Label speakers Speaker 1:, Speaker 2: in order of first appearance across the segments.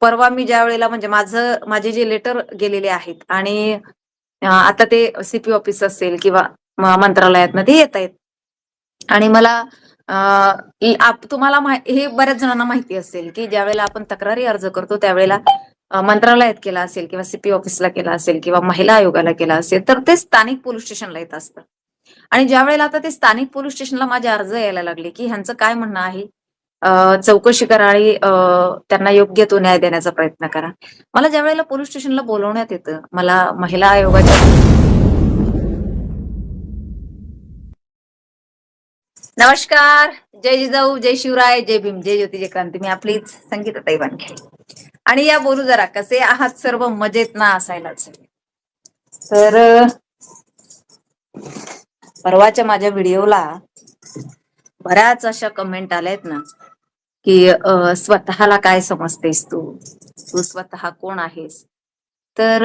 Speaker 1: परवा मी ज्या वेळेला म्हणजे माझं माझे जे लेटर गेलेले आहेत आणि आता ते सीपी ऑफिस असेल किंवा मंत्रालयात मध्ये ते येत आहेत. आणि मला तुम्हाला हे बऱ्याच जणांना माहिती असेल की ज्यावेळेला आपण तक्रारी अर्ज करतो त्यावेळेला मंत्रालयात केला असेल किंवा सीपी ऑफिसला केला असेल किंवा महिला आयोगाला केला असेल तर ते स्थानिक पोलीस स्टेशनला येत असतं. आणि ज्या वेळेला आता ते स्थानिक पोलीस स्टेशनला माझे अर्ज यायला लागले की ह्यांचं काय म्हणणं आहे चौकशी करा आणि त्यांना योग्य तो न्याय देण्याचा प्रयत्न करा. मला ज्या वेळेला पोलीस स्टेशनला बोलवण्यात येतं मला महिला आयोगाच्या नमस्कार. जय जिजाऊ जय शिवराय जय भीम जय ज्योती जय क्रांती. मी आपलीच संगीताताई वानखेडे. आणि या बोलू जरा कसे आहात सर्व? मजेत ना असायलाच. तर परवाच्या माझ्या व्हिडिओला बऱ्याच अशा कमेंट आल्या आहेत ना. की स्वतःला काय समजतेस तू? तू स्वतः कोण आहेस? तर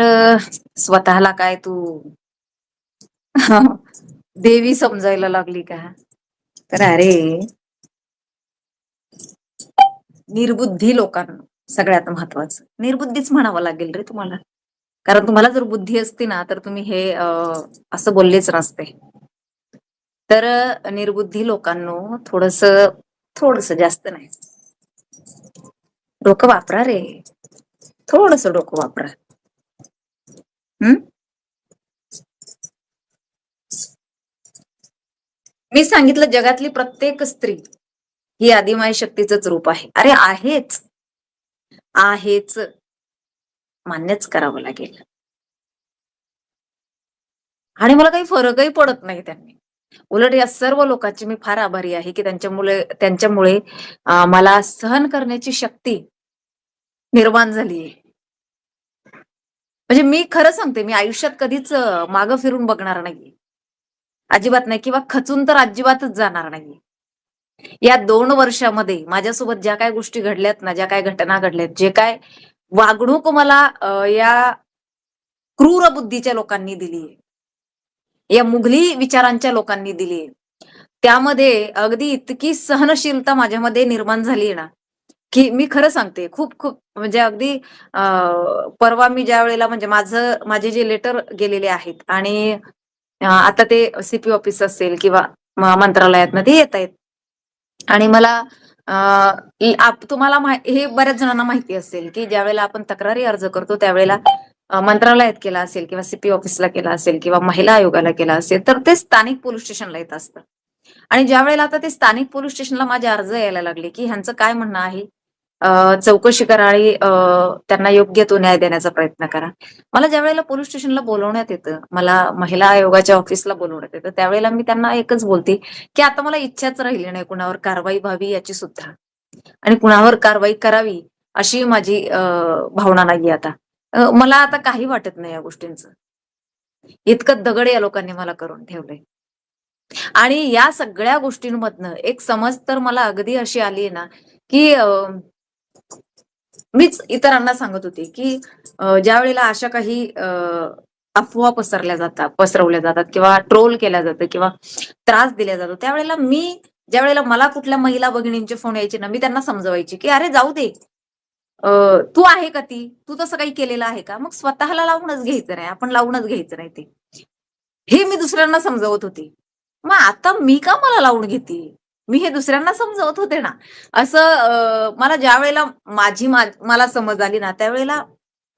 Speaker 1: स्वतःला काय तू? देवी समजायला लागली का? तर अरे निर्बुद्धी लोकांना सगळ्यात महत्वाचं निर्बुद्धीच म्हणावं लागेल रे तुम्हाला. कारण तुम्हाला जर बुद्धी असती ना तर तुम्ही हे असं बोललेच नसते. तर निर्बुद्धी लोकांनो थोडस थोडस जास्त नाही. डोकं वापरा रे. थोडस डोकं वापरा. हम्म मी सांगितलं जगातली प्रत्येक स्त्री ही आदिमाय शक्तीच रूप आहे. अरे आहेच. आहेच. मान्यच करावं लागेल. आणि मला काही फरकही पडत नाही त्यांनी. उलट या सर्व लोकांची मी फार आभारी आहे की त्यांच्यामुळे त्यांच्यामुळे मला सहन करण्याची शक्ती निर्माण झाली म्हणजे मी खरं सांगते मी आयुष्यात कधीच मागं फिरून बघणार नाही. अजिबात नाही किंवा खचून तर अजिबातच जाणार नाही. या दोन वर्षामध्ये माझ्यासोबत ज्या काय गोष्टी घडल्यात ना ज्या काय घटना घडल्यात जे काय वागणूक मला या क्रूर बुद्धीच्या लोकांनी दिली या मुघली विचारांच्या लोकांनी दिली. त्यामध्ये अगदी इतकी सहनशीलता माझ्यामध्ये निर्माण झाली ना की मी खरं सांगते खूप खूप म्हणजे अगदी अं, परवा मी ज्या वेळेला म्हणजे माझं माझे जे लेटर गेलेले आहेत आणि आता ते सीपी ऑफिस असेल किंवा मंत्रालयात ते येत आहेत. आणि मला अं, तुम्हाला हे बऱ्याच जणांना माहिती असेल की ज्यावेळेला आपण तक्रारी अर्ज करतो त्यावेळेला मंत्रालयात केला असेल किंवा सीपी ऑफिसला केला असेल किंवा महिला आयोगाला केला असेल तर ते स्थानिक पोलीस स्टेशनला येत असतं. आणि ज्या वेळेला आता ते स्थानिक पोलीस स्टेशनला माझे अर्ज यायला लागले की ह्यांचं काय म्हणणं आहे चौकशी करा आणि त्यांना योग्य तो न्याय देण्याचा प्रयत्न करा. मला ज्या वेळेला पोलीस स्टेशनला बोलवण्यात येतं मला महिला आयोगाच्या ऑफिसला बोलवण्यात येतं त्यावेळेला मी त्यांना एकच बोलते की आता मला इच्छाच राहिली नाही कुणावर कारवाई व्हावी याची सुद्धा. आणि कुणावर कारवाई करावी अशी माझी भावना नाहीये आता. मला आता काही वाटत नाही या गोष्टींचं. इतकं दगड या लोकांनी मला करून ठेवलंय. आणि या सगळ्या गोष्टींमधनं एक समज तर मला अगदी अशी आली ना की मीच इतरांना सांगत होते की ज्या वेळेला अशा काही अफवा पसरल्या जातात पसरवल्या जातात किंवा ट्रोल केल्या जातं किंवा त्रास दिला जातो त्यावेळेला मी ज्या वेळेला मला कुठल्या महिला भगिनींचे फोन यायचे ना मी त्यांना समजवायची की अरे जाऊ दे तू आहे का ती? तू तसं काही केलेलं आहे का? मग स्वतःला लावूनच घ्यायचं नाही. आपण लावूनच घ्यायचं नाही ते. हे मी दुसऱ्यांना समजवत होते. मग आता मी का मला लावून घेते? मी हे दुसऱ्यांना समजवत होते ना. असं मला ज्या वेळेला माझी मला समज आली ना त्यावेळेला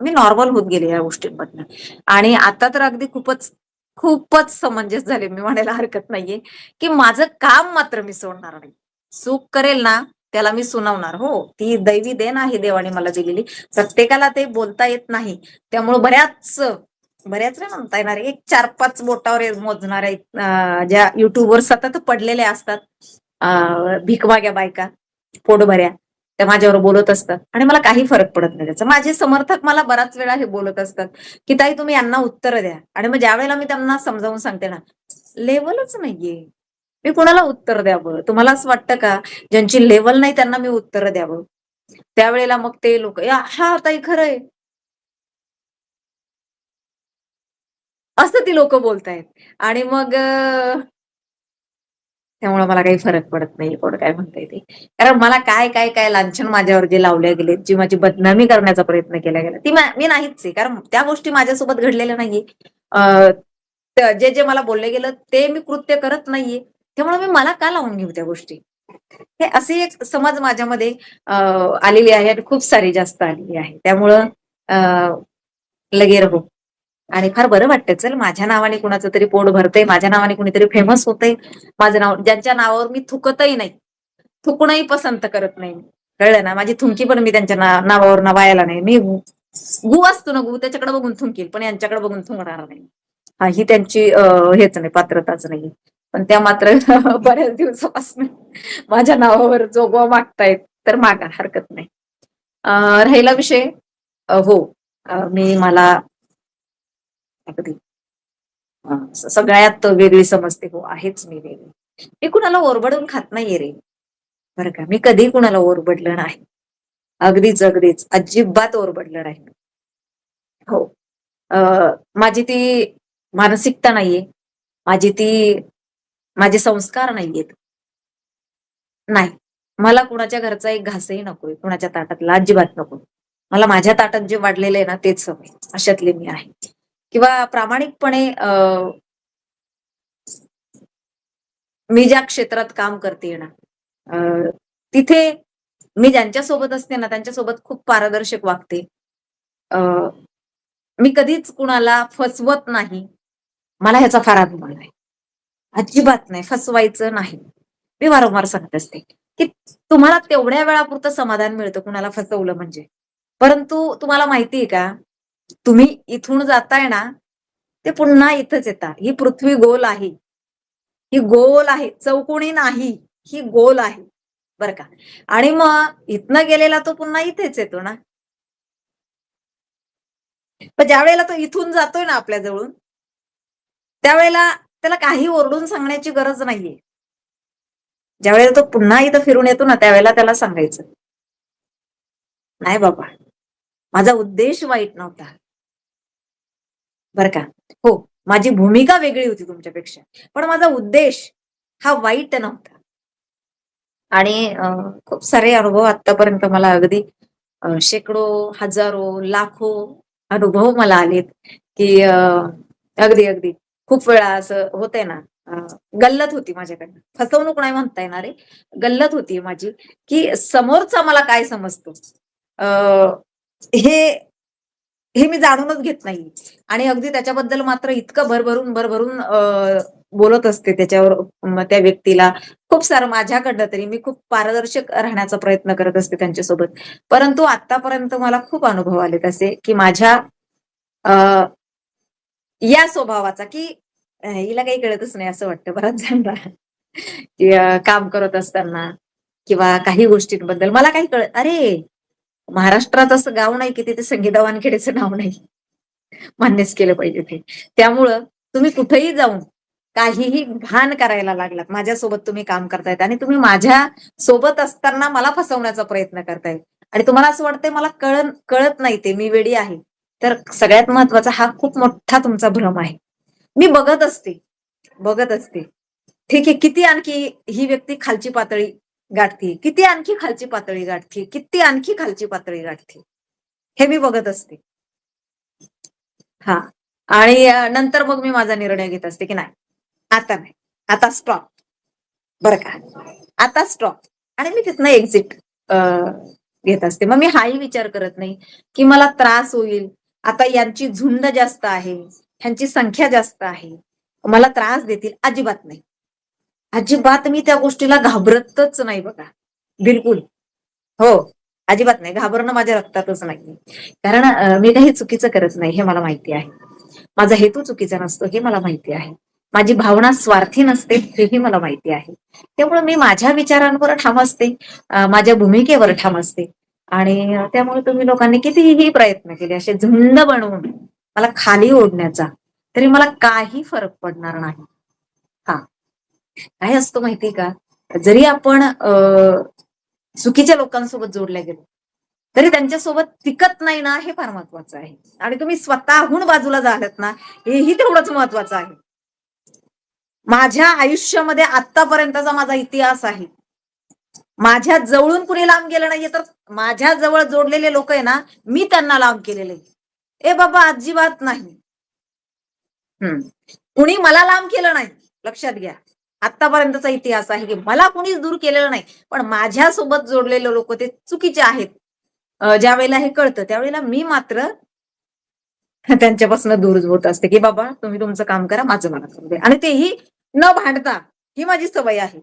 Speaker 1: मी नॉर्मल होत गेले या गोष्टींमधनं. आणि आता तर अगदी खूपच खूपच समंजस झाले. मी म्हणायला हरकत नाहीये. की माझं काम मात्र मी सोडणार नाही. चूक करेल ना त्याला मी सुनावणार. हो ती दैवी देण आहे देवाने मला दिलेली. प्रत्येकाला ते बोलता येत नाही. त्यामुळे बऱ्याच बऱ्याच नाही म्हणता येणार एक चार पाच बोटावर मोजणाऱ्या ज्या युट्यूबवर सतत पडलेल्या असतात भिकवाग्या बायका पोटभऱ्या त्या माझ्यावर बोलत असतात. आणि मला काही फरक पडत नाही त्याचा. माझे समर्थक मला बराच वेळा हे बोलत असतात की ताई तुम्ही यांना उत्तर द्या. आणि मग ज्या वेळेला मी त्यांना समजावून सांगते ना लेवलच नाहीये. मी कुणाला उत्तर द्यावं? तुम्हाला असं वाटतं का? ज्यांची लेवल नाही त्यांना मी उत्तर द्यावं? त्यावेळेला मग ते लोक हा ताई खरंय असं ती लोक बोलतायत. आणि मग त्यामुळे मला काही फरक पडत नाही कोण काय म्हणता ते. कारण मला काय काय काय लांछन माझ्यावर जे लावले गेले जी माझी बदनामी करण्याचा प्रयत्न केला गेला ती मी नाहीच आहे. कारण त्या गोष्टी माझ्यासोबत घडलेल्या नाहीये. जे जे मला बोलले गेलं ते मी कृत्य करत नाहीये. त्यामुळे मी मला का लावून घेऊ त्या गोष्टी? हे असे एक समज माझ्यामध्ये आलेली आहे आणि खूप सारी जास्त आलेली आहे. त्यामुळं लगे रहो. आणि फार बरं वाटतं चल माझ्या नावाने कुणाचं तरी पोट भरतंय माझ्या नावाने कुणीतरी फेमस होतंय. माझं नाव ज्यांच्या नावावर मी थुकतही नाही थुकणंही पसंत करत नाही कळलं ना? माझी थुंकी पण मी त्यांच्या ना- नावावर ना वायाला नाही. मी गु असतो ना गु त्याच्याकडे बघून थुंकील पण यांच्याकडे बघून थुंकणार नाही ही त्यांची हेच नाही पात्रताच नाही पण त्या मात्र बऱ्याच दिवसापासून माझ्या नावावर जोगवा मागतायत तर मागा हरकत नाही. राहिला विषय? हो. मी मला अगदी सगळ्यात वेगळी समजते. हो आहेच मी वेगळी. मी कुणाला ओरबडून खात नाहीये रे. बरं का मी कधी कुणाला ओरबडलं नाही. अगदीच अगदीच. अजिबात ओरबडलं नाही हो. माझी ती मानसिकता नाहीये. माझी ती माझे संस्कार नाहीयेत. नाही. मला कुणाच्या घरचा एक घासही नकोय. कुणाच्या ताटातला अजिबात नको मला माझ्या ताटात जे वाढलेलं आहे ना तेच हवंय. अशातले मी आहे. किंवा प्रामाणिकपणे मी ज्या क्षेत्रात काम करते ना तिथे मी ज्यांच्या सोबत असते ना त्यांच्यासोबत खूप पारदर्शक वागते. मी कधीच कुणाला फसवत नाही. मला ह्याचा फार अभिमान आहे अजिबात नाही फसवायचं नाही. मी वारंवार सांगत असते की तुम्हाला तेवढ्या वेळापुरतं समाधान मिळतं कुणाला फसवलं म्हणजे. परंतु तुम्हाला माहितीये का तुम्ही इथून जाताय ना ते पुन्हा इथंच येतात ही पृथ्वी गोल आहे. ही गोल आहे. चौकोणी नाही. ही गोल आहे. बर का? आणि मग इथनं गेलेला तो पुन्हा इथेच येतो ना. पण ज्या वेळेला तो इथून जातोय ना आपल्या जवळून त्यावेळेला त्याला काही ओरडून सांगण्याची गरज नाहीये. ज्यावेळेला तो पुन्हा इथं फिरून येतो ना त्यावेळेला त्याला सांगायचं नाही बाबा माझा उद्देश वाईट नव्हता. बर का? हो माझी भूमिका वेगळी होती तुमच्यापेक्षा पण माझा उद्देश हा वाईट नव्हता. आणि खूप सारे अनुभव आतापर्यंत मला अगदी शेकडो हजारो लाखो अनुभव मला आलेत की अगदी अगदी. खूप वेळा असं होतंय ना गल्लत होती माझ्याकडनं. फसवणूक नाही म्हणता येणार आहे गल्लत होती माझी की समोरचा मला काय समजतो? हे हे मी जाणूनच घेत नाही. आणि अगदी त्याच्याबद्दल मात्र इतकं भरभरून भरभरून बोलत असते त्याच्यावर त्या व्यक्तीला. खूप सारं माझ्याकडनं तरी मी खूप पारदर्शक राहण्याचा प्रयत्न करत असते त्यांच्यासोबत. परंतु आतापर्यंत मला खूप अनुभव आले तसे की माझ्या या स्वभावाचा की हिला काही कळतच नाही असं वाटतं बऱ्याच जणांना. काम करत असताना किंवा काही गोष्टींबद्दल. मला काही कळत अरे महाराष्ट्रात असं गाव नाही की तिथे संगीता वानखेडेचं नाव नाही. मान्यच केलं पाहिजे ते. त्यामुळं तुम्ही कुठेही जाऊन काहीही घाण करायला लागलात. माझ्यासोबत तुम्ही काम करतायत आणि तुम्ही माझ्या सोबत असताना मला फसवण्याचा प्रयत्न करतायत. आणि तुम्हाला असं वाटतंय मला कळ कळत नाही ते. मी वेडी आहे. तर सगळ्यात महत्त्वाचा हा खूप मोठा तुमचा भ्रम आहे. मी बघत असते बघत असते. ठीक आहे किती आणखी ही व्यक्ती खालची पातळी गाठते किती आणखी खालची पातळी गाठते किती आणखी खालची पातळी गाठते हे मी बघत असते. हा आणि नंतर मग मी माझा निर्णय घेत असते की नाही. आता नाही आता स्टॉप बरं का? आता स्टॉप आणि मी तिथनं एक्झिट घेत असते. मग मी हाही विचार करत नाही की मला त्रास होईल आता यांची झुंड जास्त आहे ह्यांची संख्या जास्त आहे. मला त्रास देतील अजिबात नाही. अजिबात मी त्या गोष्टीला घाबरतच नाही बघा. बिलकुल. हो अजिबात नाही. घाबरणं माझ्या रक्तातच नाही कारण मी काही चुकीचं करत नाही हे मला माहिती आहे. माझा हेतू चुकीचा नसतो हे मला माहिती आहे. माझी भावना स्वार्थी नसते हेही मला माहिती आहे. त्यामुळे मी माझ्या विचारांवर ठाम असते माझ्या भूमिकेवर ठाम असते. आणि त्यामुळे तुम्ही लोकांनी कितीही प्रयत्न केले असे झुंड बनवून मला खाली ओढण्याचा तरी मला काही फरक पडणार नाही. हा काय असतं माहितीये का? जरी आपण चुकीच्या लोकांसोबत जोडल्या गेलो तरी त्यांच्यासोबत टिकत नाही ना हे फार महत्वाचं आहे. आणि तुम्ही स्वतःहून बाजूला झालात ना हेही तेवढंच महत्वाचं आहे. माझ्या आयुष्यामध्ये आतापर्यंतचा माझा इतिहास आहे. माझ्या जवळून कुणी लांब गेलं नाहीये तर माझ्या जवळ जोडलेले लोक आहे ना मी त्यांना लांब केलेले ए बाबा अजिबात नाही. हम्म. कुणी मला लांब केलं नाही लक्षात घ्या. आतापर्यंतचा इतिहास आहे की मला कुणीच दूर केलेलं नाही पण माझ्यासोबत जोडलेले लोक ते चुकीचे आहेत. ज्या वेळेला हे कळतं त्यावेळेला मी मात्र त्यांच्यापासून दूर होत असते की बाबा तुम्ही तुमचं काम करा माझं मला करू दे. आणि तेही न भांडता ही माझी सवय आहे.